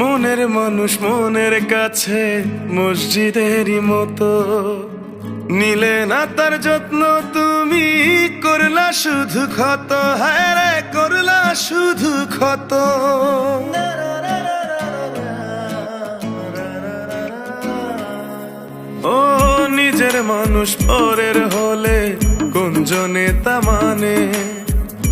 মনের মানুষ মনের কাছে, মসজিদেরই মতো। নিলে না তার যত্ন, তুমি করলা শুধু ক্ষত হ্যাঁ করলা শুধু ক্ষত। ও নিজের মানুষ পরের হলে কোনজনে তা মানে?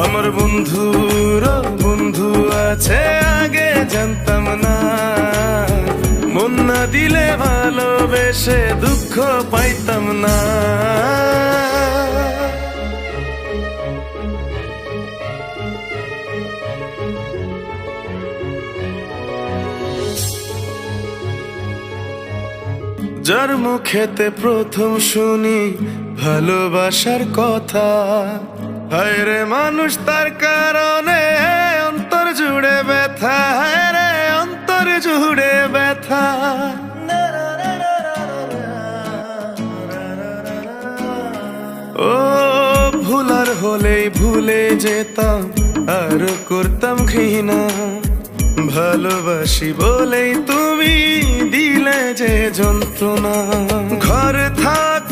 আমার বন্ধুর বন্ধু আছে, আগে জানতাম না। মন না দিলে ভালোবেসে দুঃখ পাইতাম না। যার মুখেতে প্রথম শুনি ভালোবাসার কথা হায় রে মানুষ, তার কারণে অন্তর জুড়ে ব্যথা। হায় রে অন্তর জুড়ে ব্যথা। ও ভুলার হলেই ভুলে যেতাম, আর করতাম ঘৃণা। ভালোবাসি বলেই তুমি দিলে যে যন্ত্রণা। ঘর থাকে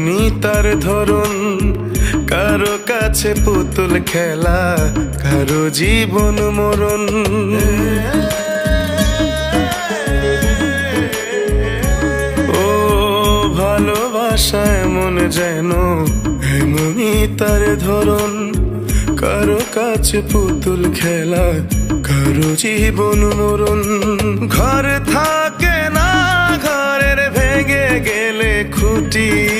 এমনই তার ধরন। কারও কাছে পুতুল খেলা, কারও জীবন মরণ। ও ভালোবাসা এমন যেন এমনই তার ধরন। কারও কাছে পুতুল খেলা, কারও জীবন মরণ। ঘর থাকে না, ঘরের ভেঙে গেলে খুঁটি।